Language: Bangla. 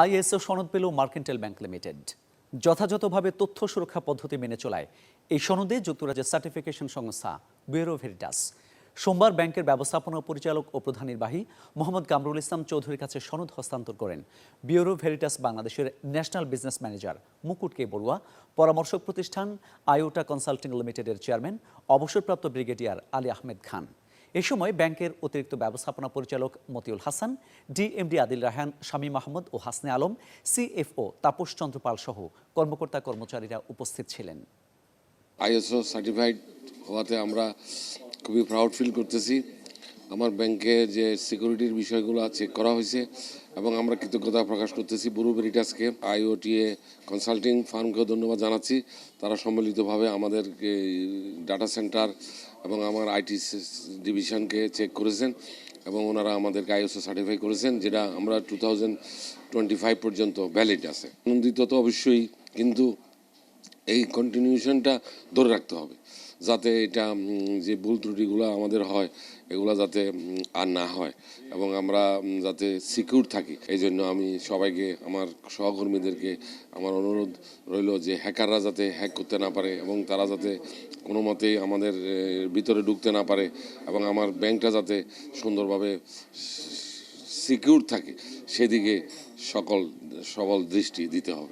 আইএসও সনদ পেল মার্কেন্টাইল ব্যাংক লিমিটেড। যথাযথভাবে তথ্য সুরক্ষা পদ্ধতি মেনে চলায় এই সনদে যুক্তরাজ্যের সার্টিফিকেশন সংস্থা ব্যুরো ভেরিটাস। সোমবার ব্যাংকের ব্যবস্থাপনা পরিচালক ও প্রধান নির্বাহী মোহাম্মদ কামরুল ইসলাম চৌধুরীর কাছে সনদ হস্তান্তর করেন। ব্যুরো ভেরিটাস বাংলাদেশের national business manager Mukut K Barua, পরামর্শক প্রতিষ্ঠান আয়োটা কনসাল্টিং লিমিটেডের চেয়ারম্যান, অবসরপ্রাপ্ত ব্রিগেডিয়ার আলী আহমেদ খান। এ সময় ব্যাংকের অতিরিক্ত ব্যবস্থাপনা পরিচালক মতিউল হাসান, ডিএমডি আদিল রাহান শামীম মাহমুদ ও হাসনে আলম, সিএফও তাপস চন্দ্র পাল সহ কর্মকর্তা কর্মচারীরা উপস্থিত ছিলেন। আইএসও সার্টিফাইড হওয়াতে আমরা খুবই প্রাউড ফিল করতেছি। আমার ব্যাংকে যে সিকিউরিটির বিষয়গুলো চেক করা হয়েছে এবং আমরা কৃতজ্ঞতা প্রকাশ করতেছি বুরু ভেরিটাসকে আইওটিএ কনসাল্টিং ফার্মকেও ধন্যবাদ জানাচ্ছি। তারা সম্মিলিতভাবে আমাদের ডাটা সেন্টার এবং আমার আইটি ডিভিশনকে চেক করেছেন এবং ওনারা আমাদের আইএসও সার্টিফাই করেছেন, যেটা আমরা টু থাউজেন্ড টোয়েন্টি ফাইভ পর্যন্ত ভ্যালিড আছে। আনন্দিত তো অবশ্যই, কিন্তু এই কন্টিনিউশনটা ধরে রাখতে হবে। যাতে এটা যে ভুল ত্রুটিগুলো আমাদের হয়, এগুলো যাতে আর না হয় এবং আমরা যাতে সিকিউর থাকি। এই জন্য আমি সবাইকে, আমার সহকর্মীদেরকে আমার অনুরোধ রইল যে হ্যাকাররা যাতে হ্যাক করতে না পারে এবং তারা যাতে কোনো মতেই আমাদের ভিতরে ঢুকতে না পারে এবং আমার ব্যাংকটা যাতে সুন্দরভাবে সিকিউর থাকে, সেদিকে সকল, সবল দৃষ্টি দিতে হবে।